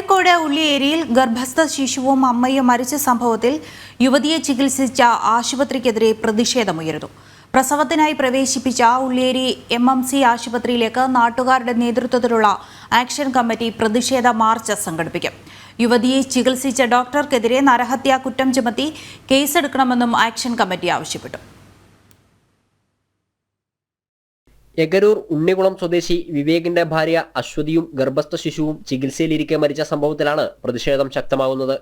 കോഴിക്കോട് ഉള്ളിയേരിയിൽ ഗർഭസ്ഥ ശിശുവും അമ്മയും മരിച്ച സംഭവത്തിൽ യുവതിയെ ചികിത്സിച്ച ആശുപത്രിക്കെതിരെ പ്രതിഷേധമുയരുന്നു. പ്രസവത്തിനായി പ്രവേശിപ്പിച്ച ഉള്ളിയേരി എം എം സി ആശുപത്രിയിലേക്ക് നാട്ടുകാരുടെ നേതൃത്വത്തിലുള്ള ആക്ഷൻ കമ്മിറ്റി പ്രതിഷേധ മാർച്ച് സംഘടിപ്പിക്കും. യുവതിയെ ചികിത്സിച്ച ഡോക്ടർക്കെതിരെ നരഹത്യാ കുറ്റം ചുമത്തി കേസെടുക്കണമെന്നും ആക്ഷൻ കമ്മിറ്റി ആവശ്യപ്പെട്ടു. എഗരൂർ ഉണ്ണികുളം സ്വദേശി വിവേകിന്റെ ഭാര്യ അശ്വതിയും ഗർഭസ്ഥ ശിശുവും ചികിത്സയിലിരിക്കെ മരിച്ച സംഭവത്തിലാണ് പ്രതിഷേധം ശക്തമാകുന്നത്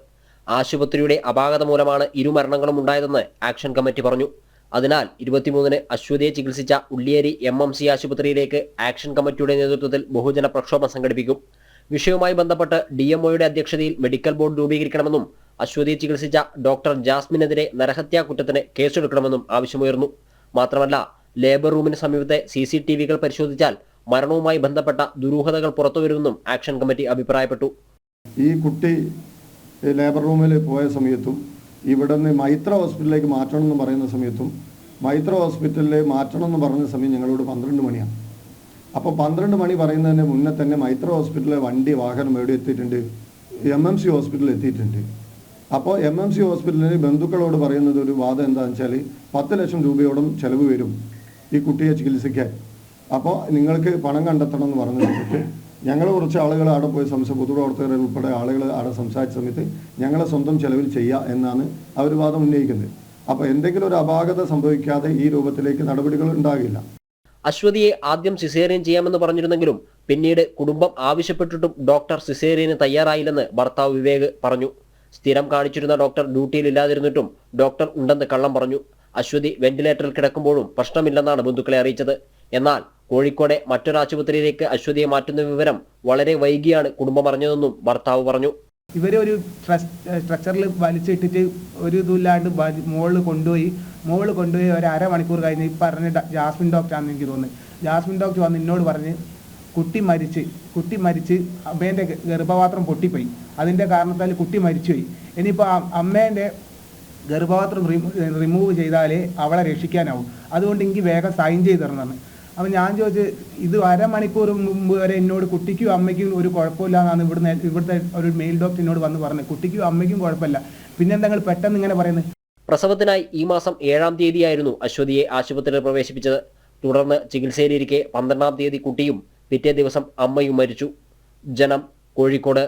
ആശുപത്രിയുടെ അപാകത മൂലമാണ് ഇരു മരണങ്ങളും ഉണ്ടായതെന്ന് ആക്ഷൻ കമ്മിറ്റി പറഞ്ഞു. അതിനാൽ ഇരുപത്തിമൂന്നിന് അശ്വതിയെ ചികിത്സിച്ച ഉള്ളിയേരി എം എം സി ആശുപത്രിയിലേക്ക് ആക്ഷൻ കമ്മിറ്റിയുടെ നേതൃത്വത്തിൽ ബഹുജന പ്രക്ഷോഭം സംഘടിപ്പിക്കും. വിഷയവുമായി ബന്ധപ്പെട്ട് ഡി എംഒയുടെ അധ്യക്ഷതയിൽ മെഡിക്കൽ ബോർഡ് രൂപീകരിക്കണമെന്നും അശ്വതിയെ ചികിത്സിച്ച ഡോക്ടർ ജാസ്മിനെതിരെ നരഹത്യാ കുറ്റത്തിന് കേസെടുക്കണമെന്നും ആവശ്യമുയർന്നു. മാത്രമല്ല ലേബർ റൂമിന് സമീപത്തെ സി സി ടി വികൾ പരിശോധിച്ചാൽ മരണവുമായി ബന്ധപ്പെട്ട ദുരൂഹതകൾ പുറത്തുവരുമെന്നും ആക്ഷൻ കമ്മിറ്റി അഭിപ്രായപ്പെട്ടു. ഈ കുട്ടി ലേബർ റൂമിൽ പോയ സമയത്തും ഇവിടെ നിന്ന് മൈത്ര ഹോസ്പിറ്റലിലേക്ക് മാറ്റണം എന്ന് പറയുന്ന സമയത്തും മൈത്ര ഹോസ്പിറ്റലിൽ മാറ്റണം എന്ന് പറഞ്ഞ സമയം ഞങ്ങളോട് പന്ത്രണ്ട് മണിയാണ്. അപ്പോൾ പന്ത്രണ്ട് മണി പറയുന്നതിന് മുന്നേ തന്നെ മൈത്ര ഹോസ്പിറ്റലിലെ വണ്ടി വാഹനം എവിടെ എത്തിയിട്ടുണ്ട്? എം എം സി ഹോസ്പിറ്റലിൽ എത്തിയിട്ടുണ്ട്. അപ്പോൾ എം എം സി ഹോസ്പിറ്റലിൽ ബന്ധുക്കളോട് പറയുന്നത് ഒരു വാദം എന്താണെന്ന് വെച്ചാൽ പത്ത് ലക്ഷം രൂപയോളം ചിലവ് വരും. ഈ കുട്ടിയെ ചികിത്സിക്കാൻ. അപ്പോൾ നിങ്ങൾക്ക് പണം കണ്ടെത്തണം എന്ന് പറഞ്ഞു കഴിഞ്ഞിട്ട് ഞങ്ങൾ കുറച്ച് ആളുകൾ അവിടെ പോയി സംസാരിച്ച പൊതുപ്രവർത്തകർ ഉൾപ്പെടെ ആളുകൾ അവിടെ സംസാരിച്ച സമയത്ത് ഞങ്ങളെ സ്വന്തം ചെലവിൽ ചെയ്യുക എന്നാണ് അവർ വാദം ഉന്നയിക്കുന്നത്. അപ്പോൾ എന്തെങ്കിലും ഒരു അപാകത സംഭവിക്കാതെ ഈ രൂപത്തിലേക്ക് നടപടികൾ ഉണ്ടാകില്ല. അശ്വതിയെ ആദ്യം സിസേറിയൻ ചെയ്യാമെന്ന് പറഞ്ഞിരുന്നെങ്കിലും പിന്നീട് കുടുംബം ആവശ്യപ്പെട്ടിട്ടും ഡോക്ടർ സിസേറിയന് തയ്യാറായില്ലെന്ന് ഭർത്താവ് വിവേക് പറഞ്ഞു. സ്ഥിരം കാണിച്ചിരുന്ന ഡോക്ടർ ഡ്യൂട്ടിയിലില്ലാതിരുന്നിട്ടും ഡോക്ടർ ഉണ്ടെന്ന് കള്ളം പറഞ്ഞു. അശ്വതി വെന്റിലേറ്ററിൽ കിടക്കുമ്പോഴും പ്രശ്നമില്ലെന്നാണ് ബന്ധുക്കളെ അറിയിച്ചത്. എന്നാൽ കോഴിക്കോടെ മറ്റൊരു ആശുപത്രിയിലേക്ക് അശ്വതിയെ മാറ്റുന്ന വിവരം വളരെ വൈകിയാണ് കുടുംബം അറിഞ്ഞതെന്നും ഭർത്താവ് പറഞ്ഞു. ഇവരെ ഒരു സ്ട്രക്ചറിൽ വലിച്ചിട്ടിട്ട് ഒരു ഇതുമില്ലാണ്ട് മുകളിൽ കൊണ്ടുപോയി. മുകളിൽ കൊണ്ടുപോയി ഒരു അരമണിക്കൂർ കഴിഞ്ഞ് ഈ പറഞ്ഞ ജാസ്മിൻ ഡോക്ടർ ഡോക്ടറാണെന്ന് എനിക്ക് തോന്നുന്നത് ജാസ്മിൻ ഡോക്ടർ വന്ന് എന്നോട് പറഞ്ഞ് കുട്ടി മരിച്ച് കുട്ടി മരിച്ച് അമ്മേന്റെ ഗർഭപാത്രം പൊട്ടിപ്പോയി. അതിന്റെ കാരണത്താൽ കുട്ടി മരിച്ചുപോയി. ഇനിയിപ്പോൾ അമ്മേന്റെ ഗർഭപാത്രം റിമൂവ് ചെയ്താലേ അവളെ രക്ഷിക്കാനാവും. അതുകൊണ്ട് എനിക്ക് വേഗം സൈൻ ചെയ്ത് തരണം അപ്പം ഞാൻ ചോദിച്ചു ഇത് അരമണിക്കൂർ മുമ്പ് വരെ എന്നോട് കുട്ടിക്കും അമ്മയ്ക്കും ഒരു കുഴപ്പമില്ല എന്നാണ് ഇവിടുന്ന് ഇവിടുത്തെ ഒരു മെയിൽ ഡോക്ടർ എന്നോട് വന്ന് പറഞ്ഞത്. കുട്ടിക്കും അമ്മയ്ക്കും കുഴപ്പമില്ല. പിന്നെ എന്താ നിങ്ങൾ പെട്ടെന്ന് ഇങ്ങനെ പറയുന്നത്? പ്രസവത്തിനായി ഈ മാസം ഏഴാം തീയതിയായിരുന്നു അശ്വതിയെ ആശുപത്രിയിൽ പ്രവേശിപ്പിച്ചത്. തുടർന്ന് ചികിത്സയിലിരിക്കെ പന്ത്രണ്ടാം തീയതി കുട്ടിയും പിറ്റേ ദിവസം അമ്മയും മരിച്ചു. ജനം കോഴിക്കോട്.